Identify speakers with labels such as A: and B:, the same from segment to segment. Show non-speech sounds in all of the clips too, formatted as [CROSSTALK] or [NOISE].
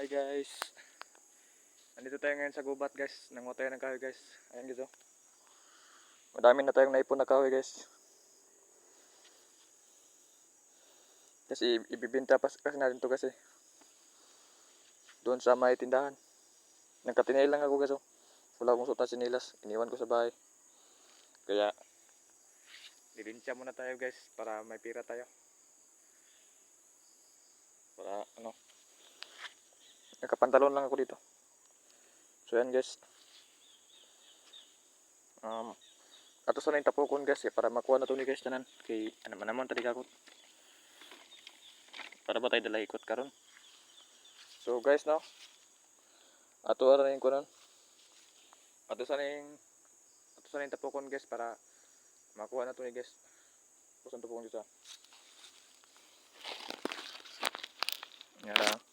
A: Hi guys. Nandito tayo ngayon sa gubat guys. Nanguha tayo ng kahoy guys. Ayan dito. Madami na tayong naipon na kahoy guys. Kasi ibibinta pa kasi natin to kasi. Doon sa may tindahan. Nagkatinay lang ako guys oh. Wala akong suot na sinilas. Iniwan ko sa bahay. Kaya Lilincha muna tayo guys para may pira tayo. Para ano Nakapantalon lang ako dito. So yan guys. Um, ato sa na yung tapokon guys eh, para makuha na to ni guys tanan. Kay ano man naman tadi kakot. Para ba tayo dala ikot karon? So guys no. Ato ara na yung. Ato sa na yung ato sa na yung tapokon guys para makuha na to ni guys. Kusan tapokon dito. Yan lang.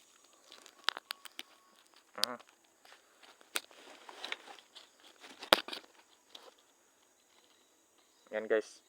A: Yan guys.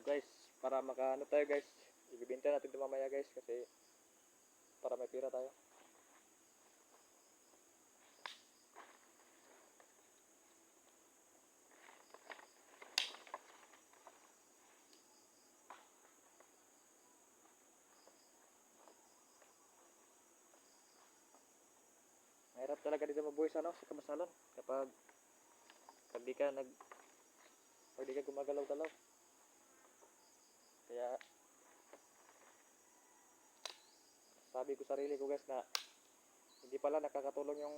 A: Guys, para makaano tayo guys, ibibenta natin ito mamaya guys kasi para may pira tayo. Mahirap talaga dito mabuhay sa ano, sa kamasalan kapag pag di ka nag pag di ka gumagalaw-galaw. Kaya sabi ko sarili ko guys na hindi pala nakakatulong yung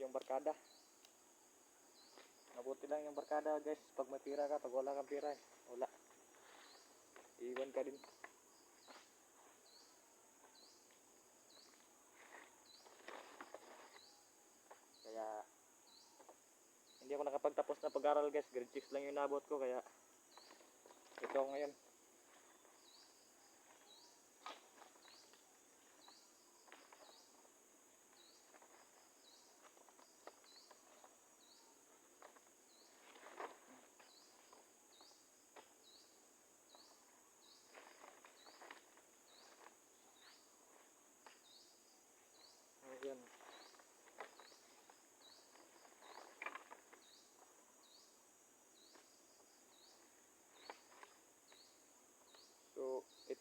A: yung barkada. Mabuti lang yung barkada guys pag may pira ka, pag wala kang pira, eh, wala. Iwan ka din. Kaya hindi ako nakapagtapos na pag-aral guys, grade 6 lang yung nabot ko kaya ito ako ngayon. Ayan.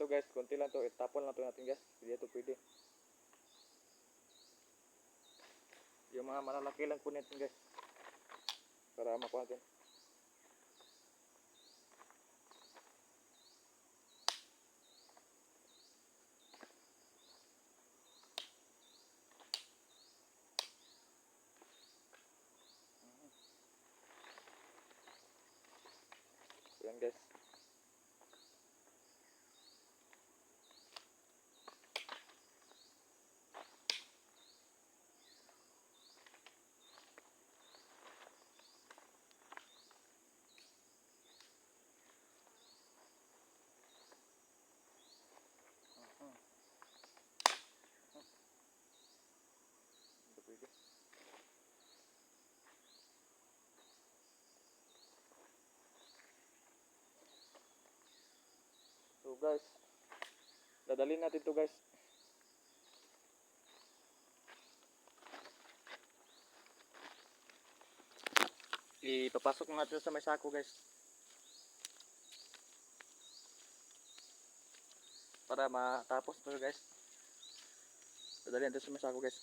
A: Guys, konti lang to. Itapon lang to natin guys. Hindi ito pwede. Yung mga malalaki lang po natin guys. Para makuha natin. Guys, dadalhin natin to guys. Ipapasok natin sa may sako guys. Para matapos to guys. Dadalhin natin sa may sako guys.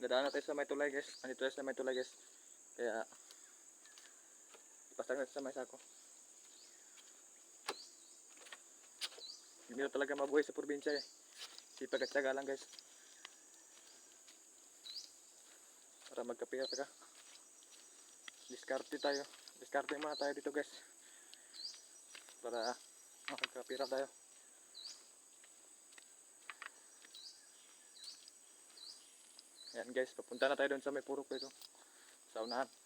A: Dadaan natin sa may tulay guys. Andito sa may tulay guys. Kaya natin sa may sako. Hindi talaga mabuhay sa probinsya eh. Sipag at lang guys. Para magkapira ka. Diskarte tayo. discarding muna tayo dito guys. Para makakapira tayo. Yan guys, papunta na tayo doon sa may purok dito. Sa unahan.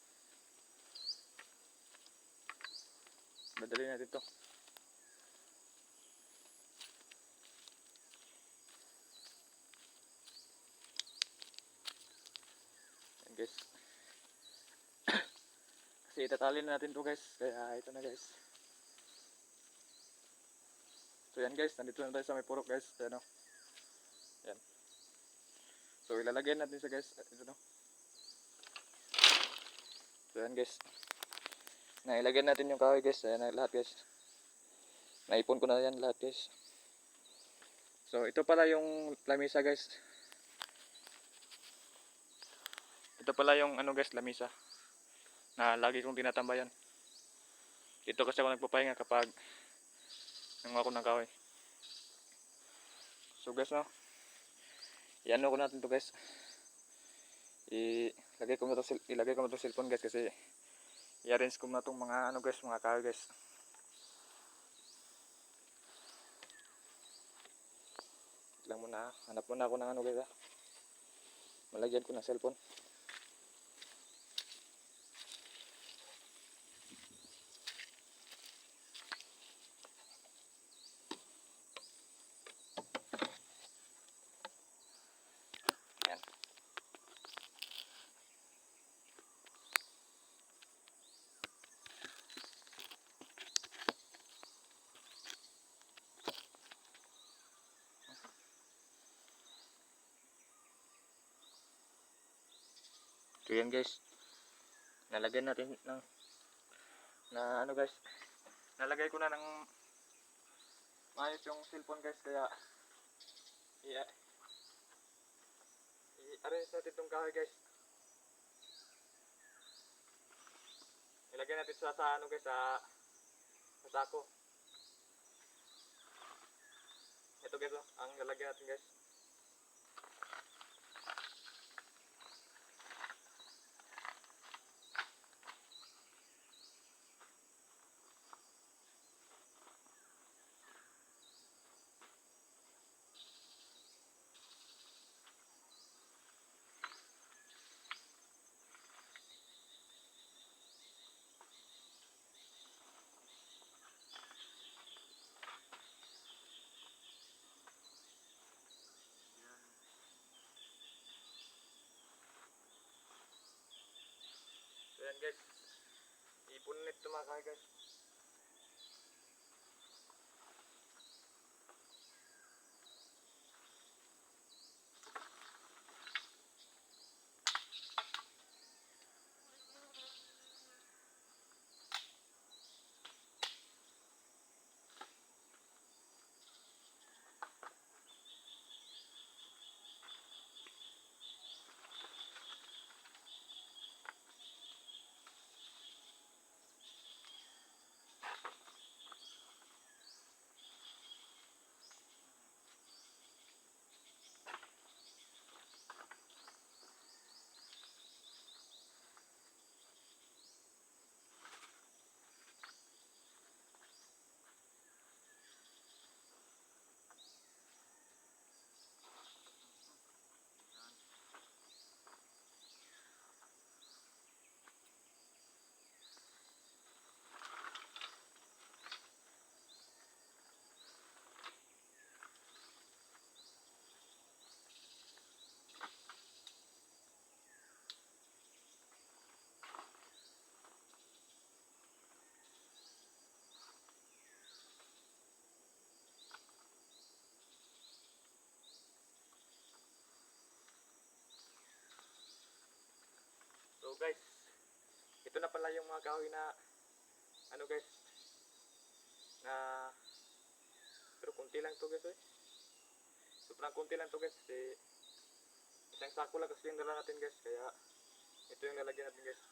A: Dadali natin to. Guys. [COUGHS] Kasi itatali na natin to guys. Kaya ito na guys. So yan guys, nandito na tayo sa may purok guys. Ayan o. Yan. So ilalagay natin sa guys. Ito no. So yan guys. Nailagyan natin yung kahoy guys. Ayan na lahat guys. Naipon ko na yan lahat guys. So ito pala yung lamisa guys. Ito pala yung ano guys, lamisa. Na lagi kong tinatambayan. Dito kasi ako nagpapahinga kapag nanguha ko ng kahoy. So guys no. Iano ko natin to guys. Ilagay ko na to, ilagay ko na to cellphone guys kasi i-arrange ko na tong mga ano guys, mga kahoy guys. Lang muna, hanap muna ako ng ano guys ah. Malagyan ko ng cellphone. So yan guys. Nalagyan natin ng na ano guys. Nalagay ko na ng maayos yung cellphone guys kaya yeah. I-arrange natin itong kahoy guys. Ilagay natin sa, sa ano guys sa sa sako. Ito guys oh, ang lalagyan natin guys. Guys. Ipon nito mga kahoy guys. Guys, ito na pala yung mga kahoy na ano guys na pero kunti lang to guys eh. Sobrang kunti lang to guys kasi isang sako lang kasi yung dala natin guys kaya ito yung lalagyan natin guys.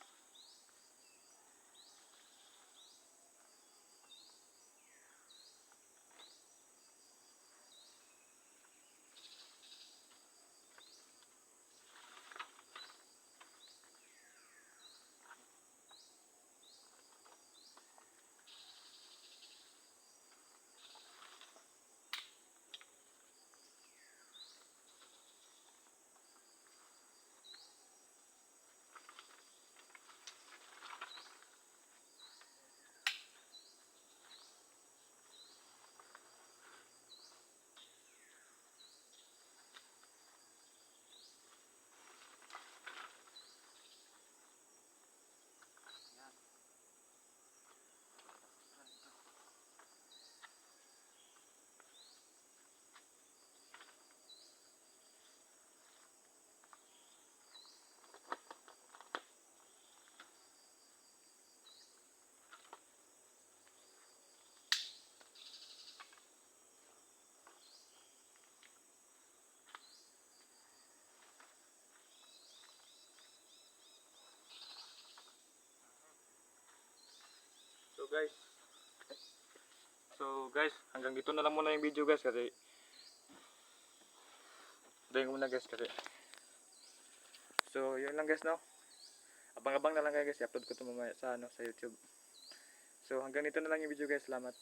A: Guys. So guys, hanggang dito na lang muna yung video guys kasi Dayin ko muna guys kasi So yun lang guys no. Abang-abang na lang guys, i-upload ko to mamaya sa ano sa YouTube. So hanggang dito na lang yung video guys. Salamat.